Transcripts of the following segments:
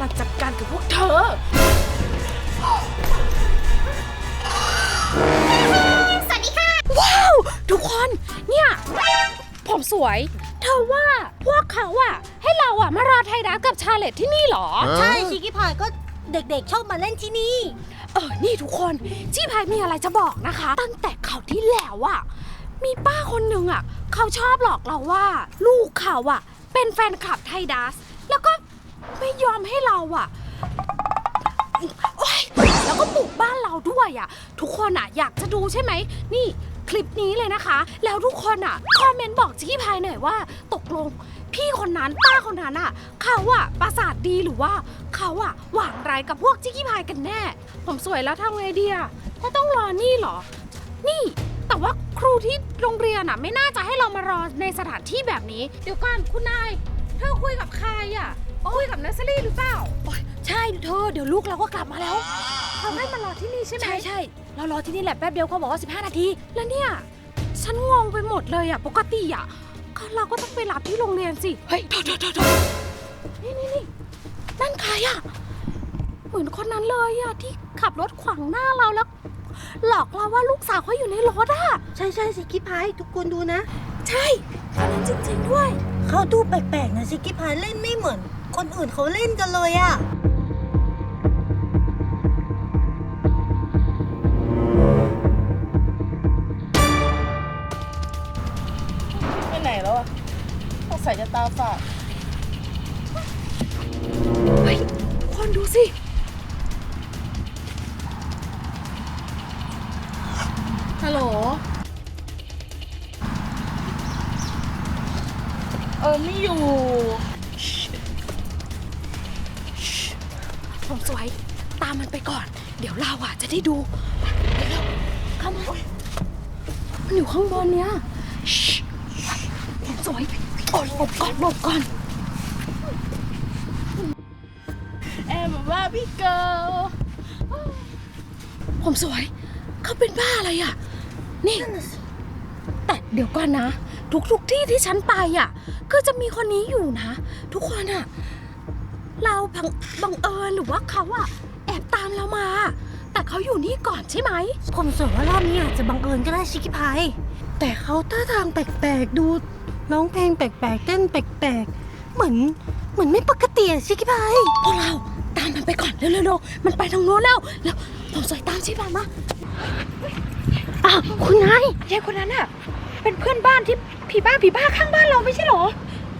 มาจัดการกับพวกเธอ สวัสดีค่ะ ว้าว ทุกคนเนี่ย ผมสวย เธอว่าพวกเขาอะให้เราอะมารอไทยรัฐกับชาเลตที่นี่เหรอ ใช่ชิคกี้พายก็เด็กๆชอบมาเล่นที่นี่ เออ นี่ทุกคนจี้พายมีอะไรจะบอกนะคะ ตั้งแต่เขาวที่แล้วอะมีป้าคนหนึ่งอะเขาชอบหลอกเราว่า ลูกเขาอะเป็นแฟนคลับไทยดัส แล้วก็ ไม่ยอมให้เราอะโอ๊ยแล้วก็ปลูกบ้านเราด้วยอะทุกคนอะอยากจะดูใช่ไหม นี่คลิปนี้เลยนะคะ แล้วทุกคนอะคอมเมนต์บอกจี้พายหน่อยว่า ตกลงพี่คนนั้นป้าคนนั้นอะเขาอะประสาทดีหรือว่าเขาอะหวังไรายกับพวกจิกกี้พายกันแน่ ผมสวยแล้วทำไงดีอะถ้าต้องรอนี่เหรอ นี่ แต่ว่าครูที่โรงเรียนอะไม่น่าจะให้เรามารอในสถานที่แบบนี้ เดี๋ยวก่อนคุณนาย เธอคุยกับใคร อะคุยกับเนสซอรี่หรือเปล่าใช่เธอเดี๋ยวลูกเราก็กลับมาแล้ว เขาให้มารอที่นี่ใช่ไหมใช่ใช่เรารอที่นี่แหละแป๊บเดียวเขาบอกว่า 15 นาที แล้วเนี่ย ฉันงงไปหมดเลยอะปกติอะก็เราก็ต้องไปรับที่โรงเรียนสิเฮ้ยโทษโทษโทษโทษนี่นี่นี่นั่นใครอะเหมือนคนนั้นเลยอะที่ขับรถขวางหน้าเราแล้ว หลอกเราว่าลูกสาวเขาอยู่ในรถอะใช่ใช่ชิคกี้พายทุกคนดูนะ ใช่คนนั้นจริงๆด้วย เขาดูแปลกๆนะชิคกี้พายเล่นไม่เหมือน คนอื่นเขาเล่นกันเลยอะไปไหนแล้วอะสงสัยจะตาฝาดเฮ้ยคนดูสิ ฮัลโหล ไม่อยู่ผมสวย ตามมันไปก่อน เดี๋ยวเราอะจะได้ดูเร็วเข้ามามันอยู่ข้างบนเนี้ยชิผมสวยโอยหลบก่อนหลบก่อนแอมบอกว่าพี่เกิร์ลผมสวย เขาเป็นบ้าอะไรอะ นี่ แต่เดี๋ยวก่อนนะ ทุกทุกๆที่ที่ฉันไปอะก็จะมีคนนี้อยู่นะ ทุกคนอะเราบังบังเอิญหรือว่าเขาอะแอบตามเรามา แต่เขาอยู่นี่ก่อนใช่ไหม ผมสวยว่ารอบนี้อาจจะบังเอิญก็ได้ชิคกี้พายแต่เขาท่าทางแปลกๆดูร้องเพลงแปลกๆเต้นแปลกๆเหมือนเหมือนไม่ปกติอะชิคกี้พายพวกเราตามมันไปก่อนเร็วๆๆมันไปทางโน้นแล้วแล้วผมสวยตามชิบานมาอ้าวคุณนายยายคนนั้นอะ เป็นเพื่อนบ้านที่ผีบ้าผีบ้าข้างบ้านเราไม่ใช่เหรอ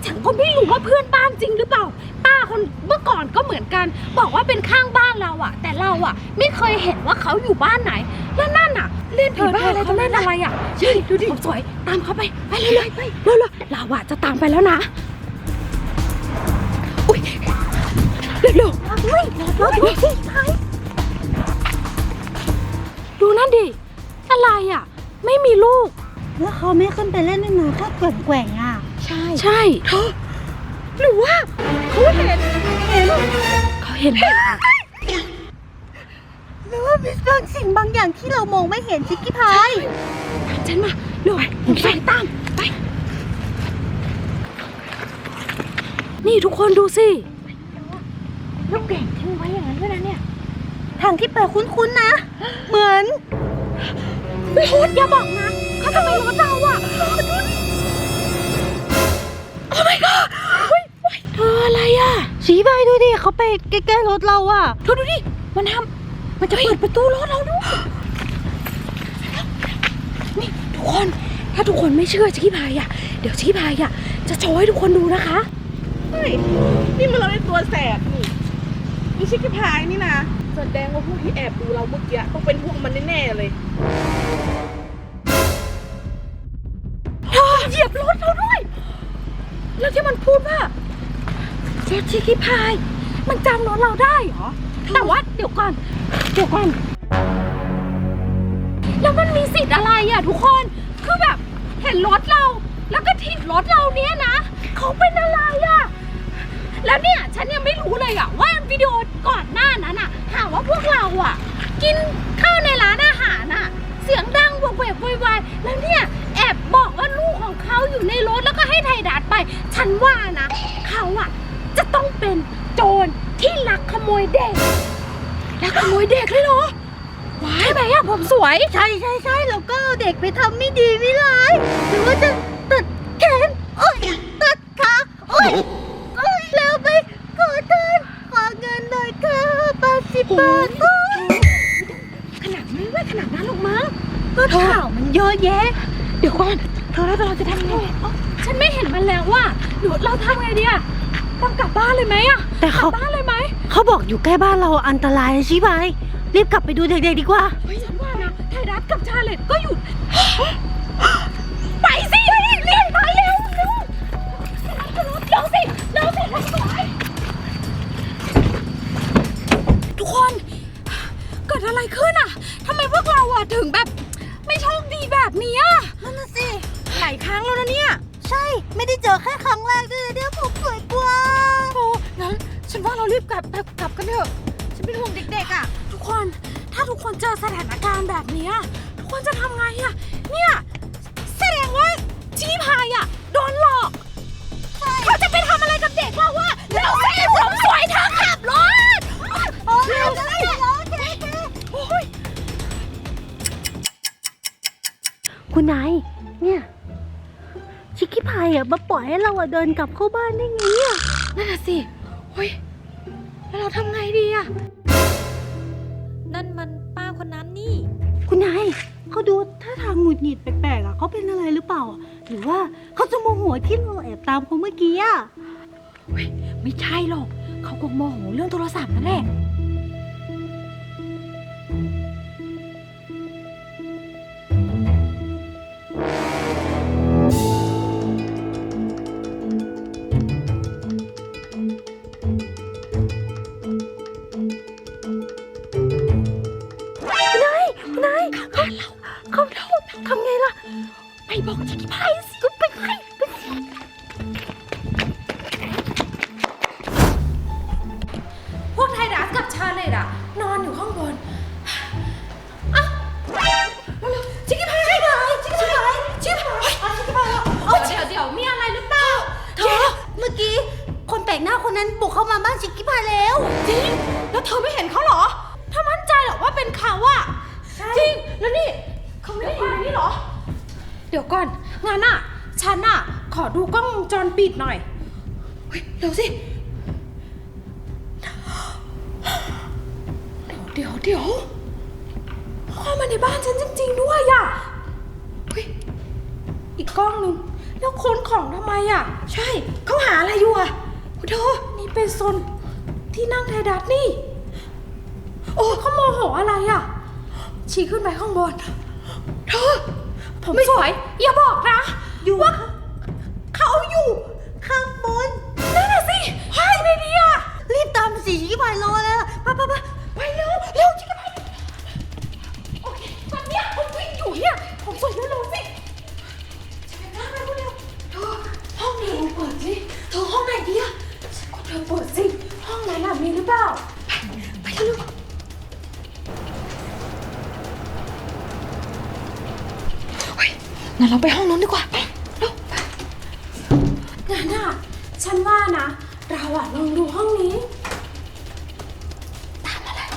ฉันก็ไม่รู้ว่าเพื่อนบ้านจริงหรือเปล่า ป้าคนเมื่อก่อนก็เหมือนกัน บอกว่าเป็นข้างบ้านเราอะแต่เราอะไม่เคยเห็นว่าเขาอยู่บ้านไหน แล้วนั่นอะเล่นผีบ้าอะไรตรงนั้นอะไรอะใช่ดูดิผมสวยตามเขาไปไปเลยเลยไปเร็วๆเราอะจะตามไปแล้วนะอุ้ยเร็วๆเฮ้ยรถรถดูนั่นดิอะไรอะไม่มีลูก แล้วเขาไม่ขึ้นไปเล่นด้วยนะแค่แกว่งๆอะใช่ใช่เธอหรือว่าเขาเห็นเห็นเขาเห็นหรือว่ามีบางสิ่งบางอย่างที่เรามองไม่เห็นชิคกี้พายตามฉันมาเร็วผมไปตามไป นี่ทุกคนดูสิลูกเก่งทิ้งไว้อย่างนั้นด้วยนะเนี่ย ทางที่ไปคุ้นๆนะ เหมือนพี่โฮอย่าบอกนะ เขาจะไปรถเราอะดูดิโอ้ my god เฮ้ยเฮ้ยเธออะไรอะชี้ไปดูดิเขาไปใกล้ๆรถเราอะเธอดูดิมันทำมันจะเปิดประตูรถเราด้วยนี่ทุกคนถ้าทุกคนไม่เชื่อชี้พายอะ เดี๋ยวชี้พายอะ จะโชว์ให้ทุกคนดูนะคะเฮ้ยนี่มันเราเป็นตัวแสบนี่นี่ชิคกี้พายนี่นะแสดงว่าพวกที่แอบดูเราเมื่อกี้ต้องเป็นพวกมันแน่ๆเลย แล้วที่มันพูดว่าเจ๊ชิคกี้พาย มันจำรถเราได้เหรอ แต่ว่าเดี๋ยวก่อน เดี๋ยวก่อน แล้วมันมีสิทธิ์อะไรอะทุกคน คือแบบเห็นรถเรา แล้วก็ถีบรถเราเนี่ยนะ เขาเป็นอะไรอะแล้วเนี่ยฉันยังไม่รู้เลยอะว่าวิดีโอก่อนหน้านั้นอะหาว่าพวกเราอะกินข้าวในร้านอาหารอะเสียงดังโวกเวกโวยวายแล้วเนี่ยแอบบอกว่าลูกของเขาอยู่ในรถแล้วก็ให้ไทยดัดไป ฉันว่านะเขาอะ จะต้องเป็น โจรที่ลักโมยเด็กแล้วขโมยเด็กเลยเหรอว้ายใช่ไหมอะผมสวย ใช่ใช่ใช่แล้วก็เอาเด็กไปทำไม่ดีไม่ร้ายหรือว่าจะตัดแขนโอ้ยตัดขาโอ้ยโอ้ยแล้วไปขอทานขอเงินหน่อยค่ะแปดสิบบาทโอ้ยขนาดไม่ไม่ขนาดนั้นหรอกมั้งก็ข่าวมันเยอะแยะ เดี๋ยวก่อนเธอแล้วเราจะทำยังไงฉันไม่เห็นมันแล้วว่าหนูเราทำไงดีอะ ต้องกลับบ้านเลยไหมอะแต่กลัเขาบบ้านเลยไหมเขาบอกอยู่ใกล้บ้านเราอันตรายใช่ไหมรีบกลับไปดูเด็กๆดีกว่า เฮ้ยฉันว่านะไทยรัฐกับชาเลตก็อยู่ ไปสิรีบไปเร็วเร็วเร็วสิเร็วสิเร็วสิทุกคนเกิดอะไรขึ้นอะทำไมพวกเราอะถึงแบบ ไม่โชคดีแบบนี้อะนั่นน่ะสิหลายครั้งแล้วนะเนี่ย ใช่ ไม่ได้เจอแค่ครั้งแรกด้วยนะเนี่ยผม รารีบกลับแบบกลับกันเถอะ ฉันเป็นห่วงเด็กๆอะทุกคนถ้าทุกคนเจอสถานการณ์แบบนี้อะทุกคนจะทำไงอะเนี่ยแสดงว่าชี้พายอะโดนหลอกเขาจะไปทำอะไรกับเด็กเราวะเร็วสิผมสวยเธอขับรถเร็วสิโอ้ยคุณนายเนี่ยชิคกี้พายอะมาปล่อยให้เราอะเดินกลับเข้าบ้านได้ไงอะนั่นน่ะสิเฮ้ย แล้วเราทำไงดีอะนั่นมันป้าคนนั้นนี่ คุณนายเขาดูท่าทางหงุดหงิดแปลกๆอะเขาเป็นอะไรหรือเปล่าอะหรือว่าเขาจะโมโหที่เราแอบตามเขาเมื่อกี้อะไม่ใช่หรอก เขาคงโมโหเรื่องโทรศัพท์นั่นแหละ กหน้าคนนั้นบุกเข้ามาบ้านชิคกี้พายแล้ว จริง แล้วเธอไม่เห็นเขาเหรอเธอมั่นใจเหรอว่าเป็นเขาอะจริง แล้วนี่เขาไม่ได้อยู่ในนี้เหรอ เดี๋ยวก่อนงั้นอะฉันอะขอดูกล้องวงจรปิดหน่อย เฮ้ยเร็วสิ เดี๋ยวเดี๋ยวเดี๋ยวเข้ามาในบ้านฉันจริง ๆ ด้วยอะเฮ้ยอีกกล้องหนึ่งแล้วค้นของทำไมอะใช่ เขาหาอะไรอยู่อะโอ้ เธอนี่เป็นโซนที่นั่งไทยดัตนี่ โอ้เขาโมโหอะไรอะชี้ขึ้นไปข้างบน เธอ ผมสวย อย่าบอกนะ อยู่ว่าเขาอยู่ข้างบน นั่นน่ะสิให้ไงดีอะรีบตามไปสิชิคกี้พายรอแล้ว เราไปห้องนู้นดีกว่าไปเร็วไปงั้นอะฉันว่านะ เราอะลองดูห้องนี้ ตามมาเลย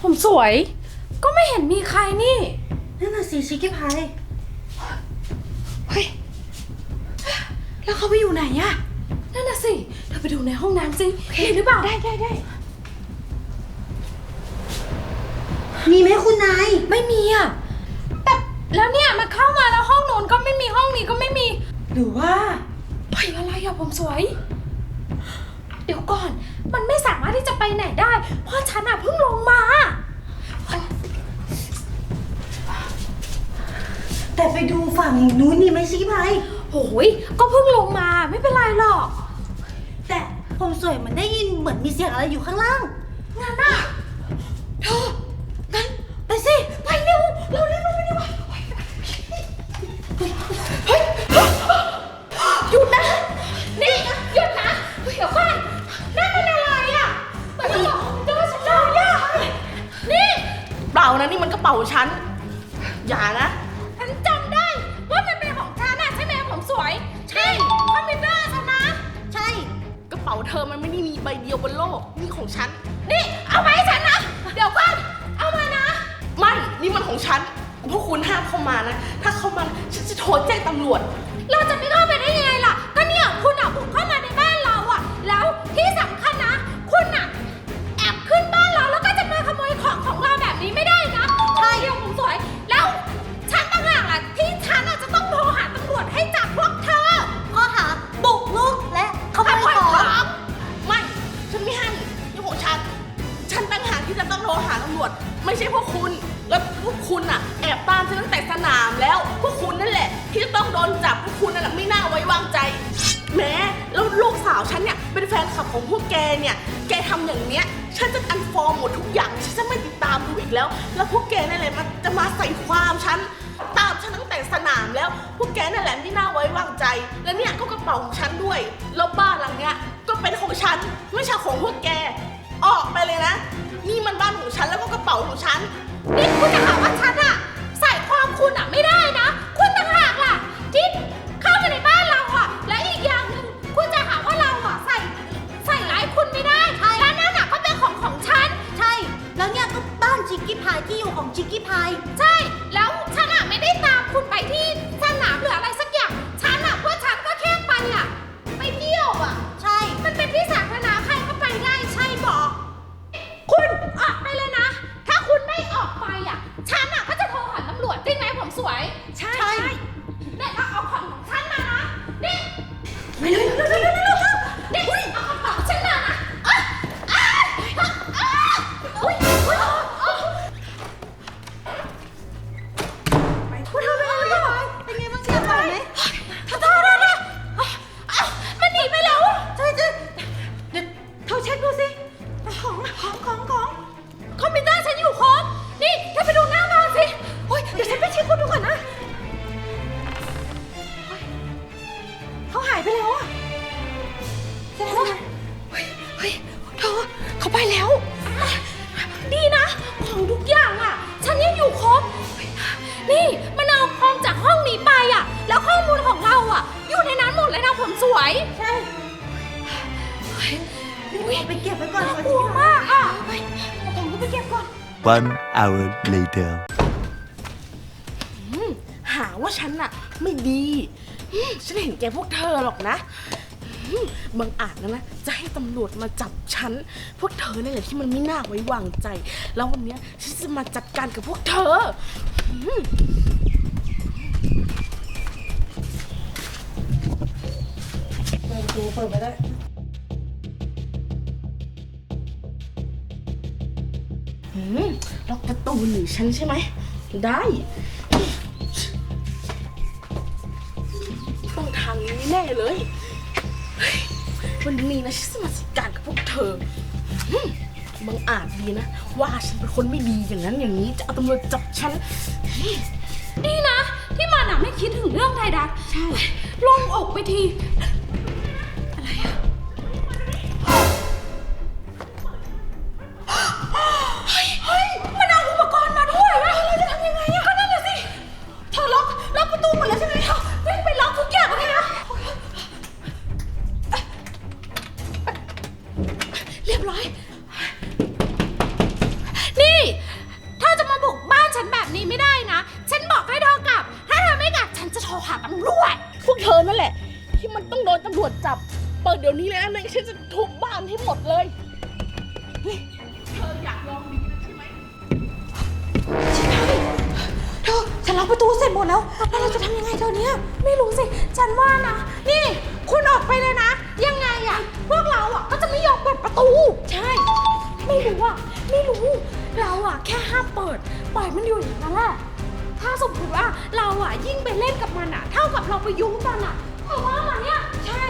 ผมสวย ก็ไม่เห็นมีใครนี่ นั่นน่ะสิชิคกี้พาย เฮ้ย แล้วเขาไปอยู่ไหนอะนั่นน่ะสิ เธอไปดูในห้องน้ำสิเห็นหรือเปล่า ได้ได้ได้ มีไหมคุณนาย ไม่มีอะแต่แล้วเนี่ยมันเข้ามาแล้วห้องโน้นก็ไม่มีห้องนี้ก็ไม่มี หรือว่าไปอะไรอะผมสวย เดี๋ยวก่อน มันไม่สามารถที่จะไปไหนได้ เพราะฉันอะเพิ่งลงมาแต่ไปดูฝั่งนู้นนี่ไหมชิคกี้พายโอ้ยก็เพิ่งลงมาไม่เป็นไรหรอก แต่ผมสวยมันได้ยินเหมือนมีเสียงอะไรอยู่ข้างล่างงั้นอะเธอ เป๋าฉัน อย่านะ ฉันจำได้ว่ามันเป็นของฉันอะใช่ไหมผมสวย ใช่คอมพิวเตอร์ฉันนะ ใช่ กระเป๋าเธอมันไม่ได้มีใบเดียวบนโลกนี่ของฉัน นี่ เอาไปให้ฉันนะ เดี๋ยวก่อนเอามานะ ไม่นี่มันของฉัน พวกคุณห้ามเข้ามานะ ถ้าเข้ามาฉันจะโทรแจ้งตำรวจ เราจะไม่เข้าไปาวฉันเนี่ยเป็นแฟนคลับของพวกแกเนี่ย แกทำอย่างเนี้ย ฉันจะอันฟอร์มหมดทุกอย่าง ฉันจะไม่ติดตามดูอีกแล้ว แล้วพวกแกนั่นแหละมันจะมาใส่ความฉัน ตามฉันตั้งแต่สนามแล้ว พวกแกนั่นแหละไม่น่าไว้วางใจ และเนี่ยก็กระเป๋าของฉันด้วย แล้วบ้านหลังเนี้ยก็เป็นของฉัน ไม่ใช่ของพวกแก ออกไปเลยนะ นี่มันบ้านของฉันแล้วก็กระเป๋าของฉัน นี่คุณจะหาว่าฉันอะใส่ความคุณอะไม่ได้นะ One hour later. อืมหาว่าฉันน่ะ ไม่ดีอืมฉันเห็นแกพวกเธอหรอกนะอืมบางอาจนะนะ จะให้ตำรวจมาจับฉัน พวกเธอนี่แหละที่มันไม่น่าไว้วางใจ แล้ววันเนี้ยฉันจะมาจัดการกับพวกเธออืมเปิดประตูเปิดไปได้ ล็อกประตูหนีฉันใช่ไหม ได้ ต้องทางนี้แน่เลยเฮ้ยวันนี้นะฉันจะมาจัดการกับพวกเธออืมบังอาจดีนะ ว่าฉันเป็นคนไม่ดีอย่างนั้นอย่างนี้จะเอาตำรวจจับฉัน ดีนะ ที่มันอะไม่คิดถึงเรื่องไทยดักใช่ลงอกไปที ประ เราจะทำยังไงเธอเนี่ยไม่รู้สิ ฉันว่านะ นี่ คุณออกไปเลยนะ ยังไงอะพวกเราอะก็จะไม่ยอมเปิดประตู ใช่ ไม่รู้อะไม่รู้ เราอะแค่ห้ามเปิด ปล่อยมันอยู่อย่างนั้นแหละ ถ้าสมมติว่าเราอะยิ่งไปเล่นกับมันอะเท่ากับเราไปยุ่งกันอะเพราะว่ามันเนี่ย ใช่